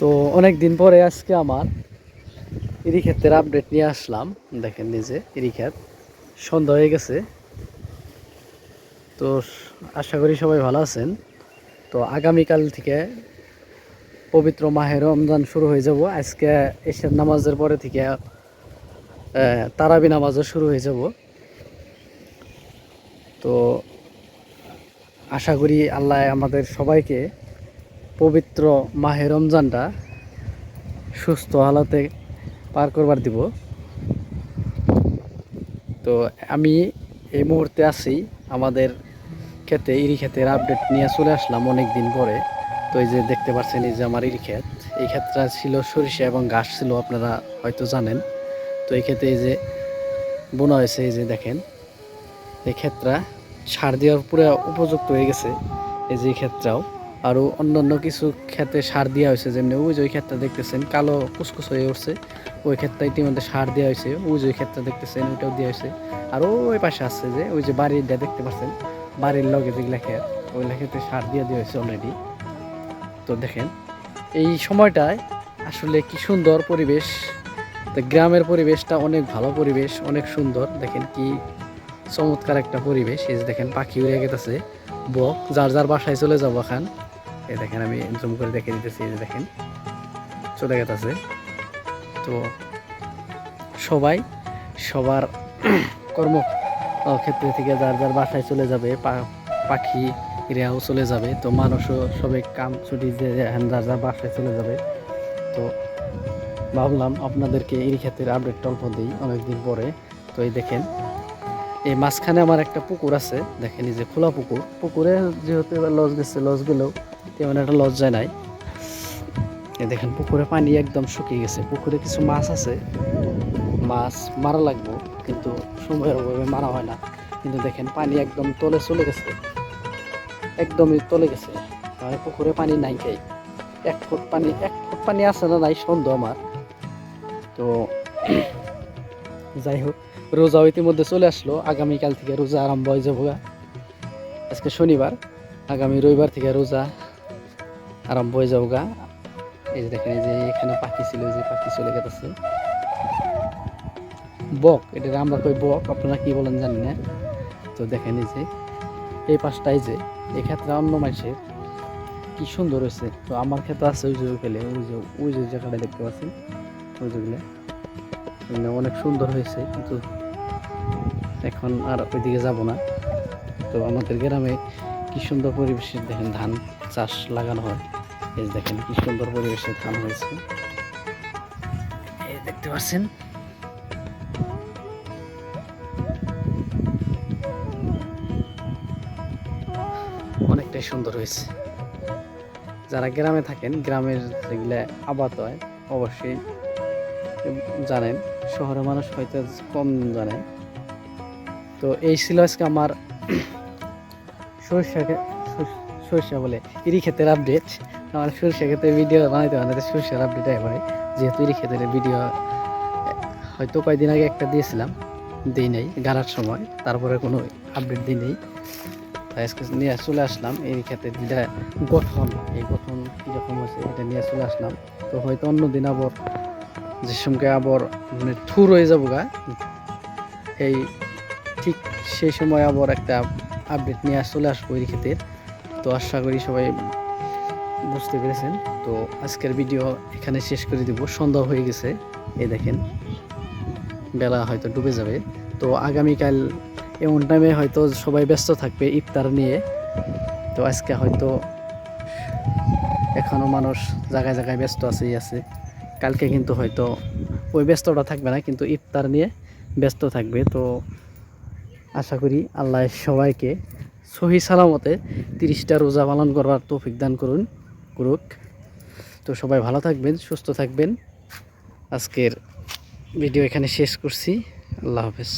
তো অনেক দিন পরে আজকে আমার ইরি ক্ষেতের আপডেট নিয়ে আসলাম। দেখেন নিজে ইরি ক্ষেত সন্ধ্যা হয়ে গেছে। তো আশা করি সবাই ভালো আছেন। তো আগামীকাল থেকে পবিত্র মাহে রমজান শুরু হয়ে যাব। আজকে এশার নামাজের পরে থেকে তারাবি নামাজও শুরু হয়ে যাব। তো আশা করি আল্লাহ আমাদের সবাইকে পবিত্র মাহে রমজানটা সুস্থ হালতে পার করবার দিব। তো আমি এই মুহূর্তে আছি আমাদের ক্ষেতে, ইরি ক্ষেতের আপডেট নিয়ে চলে আসলাম অনেক দিন পরে। তো এই যে দেখতে পাচ্ছেন এই যে আমার ইরি ক্ষেত, এই ক্ষেতটা ছিল সরিষা এবং ঘাস ছিল, আপনারা হয়তো জানেন। তো এই ক্ষেত্রে এই যে বোনা হয়েছে, এই যে দেখেন, এই ক্ষেতটা সার দেওয়ার পুরো উপযুক্ত হয়ে গেছে, এই যে এই ক্ষেতটাও। আরও অন্যান্য কিছু ক্ষেতে সার দেওয়া হয়েছে, যেমনি ওই যে ওই দেখতেছেন, কালো কুচকুচ হয়ে উঠছে, ওই ক্ষেতটা ইতিমধ্যে সার দেওয়া হয়েছে, ওই যে ওই দেখতেছেন, ওইটাও দেওয়া হয়েছে। আর ওই পাশে আসছে যে ওই যে বাড়িটা দেখতে পাচ্ছেন, বাড়ির লগে যেগুলা ক্ষেত ওই ক্ষেতে সার দিয়ে দেওয়া হয়েছে অলরেডি তো দেখেন, এই সময়টায় আসলে কি সুন্দর পরিবেশ, তো গ্রামের পরিবেশটা অনেক ভালো পরিবেশ, অনেক সুন্দর। দেখেন কি চমৎকার একটা পরিবেশ, এই যে দেখেন পাখি উড়ে গেতেছে, বক, যার যার বাসায় চলে যাব এখন। দেখেন, আমি জুম করে দেখে দিতেছি, এই যে দেখেন। চলে গেছে তো সবাই, সবার কর্ম ক্ষেত্রে থেকে যার যার বাসায় চলে যাবে পাখি, এরাও চলে যাবে। তো মানুষও সবাই কাম ছুটি এখন যার যার বাসায় চলে যাবে। তো ভাবলাম আপনাদেরকে এই ক্ষেত্রে আপডেট অল্প দিই, অনেকদিন পরে। তো এই দেখেন, এই মাঝখানে আমার একটা পুকুর আছে। দেখেন, এই যে খোলা পুকুর। পুকুরে যেহেতু এবার লস গেছে লস গেলেও তেমন একটা যায় নাই। দেখেন, পুকুরে পানি একদম শুকিয়ে গেছে। পুকুরে কিছু মাছ আছে। মাছ মারা লাগবে, কিন্তু সময়ের অভাবে মারা হয় না। কিন্তু দেখেন, পানি একদম তলে চলে গেছে। একদমই তলে গেছে। মানে পুকুরে পানি নাই খাই। এক ফুট পানি, এক ফুট পানি আছে না নাই, সন্দেহ আমার। তো যাই হোক, রোজাও ইতিমধ্যে চলে আসলো। আগামীকাল থেকে রোজা আরম্ভ হয়ে যাব আজকে শনিবার, আগামী রবিবার থেকে রোজা আরম্ভ হয়ে যাব গা এই যে দেখেন, এই যে এখানে পাখি ছিল যে পাখি চলে গেছে বক এটা আমরা কই বক? আপনারা কি বলেন জানি না। তো দেখেন এই যে, এই পাশটাই যে, এই ক্ষেত্রে অন্য মানুষের কি সুন্দর হয়েছে। তো আমার ক্ষেত্রে আছে ওই যে ফেলে ওই যে ওই যে জায়গাটা দেখতে পাচ্ছেন ওই যেগুলো এগুলো অনেক সুন্দর হয়েছে, কিন্তু এখন আর ওইদিকে যাব না। তো আমাদের গ্রামে কি সুন্দর পরিবেশে দেখেন ধান। চাষ লাগানো হয়। এই দেখেন কি সুন্দর পরিবেশে ধান হয়েছে। দেখতে পাচ্ছেন? অনেকটাই সুন্দর হয়েছে। যারা গ্রামে থাকেন, গ্রামের যেগুলা আবাদ হয়, অবশ্যই জানেন, শহরের মানুষ হয়তো কম জানে তো এই ছিল আজকে আমার সর- সরিষা বলে, ইরি ক্ষেতের আপডেট আমার সরিষা ক্ষেতের ভিডিও বানাইতে বানাইতে সরিষার আপডেট একবারে যেহেতু ইরি ক্ষেতের ভিডিও হয়তো কয়েকদিন আগে একটা দিয়েছিলাম, দিই নাই, গাড়ার সময়। তারপরে কোনো আপডেট দিই নেই। আজকে নিয়ে চলে আসলাম এই ক্ষেত্রে যেটা গঠন। এই গঠন কীরকম হয়েছে এটা নিয়ে চলে আসলাম। তো হয়তো অন্য দিন আবার, যে সময় আবার মানে ঠুর হয়ে যাব গা। এই ঠিক সেই সময় আবার একটা আপডেট নিয়ে চলে আসব এই ক্ষেত্রে। তো আশা করি সবাই বুঝতে পেরেছেন। তো আজকের ভিডিও এখানে শেষ করে দিব। সন্ধ্যা হয়ে গেছে, এই দেখেন। বেলা হয়তো ডুবে যাবে। তো আগামীকাল এমন টাইমে হয়তো সবাই ব্যস্ত থাকবে ইফতার নিয়ে। তো আজকে হয়তো এখনও মানুষ জায়গায় জায়গায় ব্যস্ত আছেই আছে। কালকে কিন্তু হয়তো ওই ব্যস্তটা থাকবে না, কিন্তু ইফতার নিয়ে ব্যস্ত থাকবে। তো আশা করি আল্লাহ সবাইকে সহি সালামতে তিরিশটা রোজা পালন করবার তৌফিক দান করুন, করুক। তো সবাই ভালো থাকবেন, সুস্থ থাকবেন। আজকের ভিডিও এখানে শেষ করছি। আল্লাহ হাফেজ।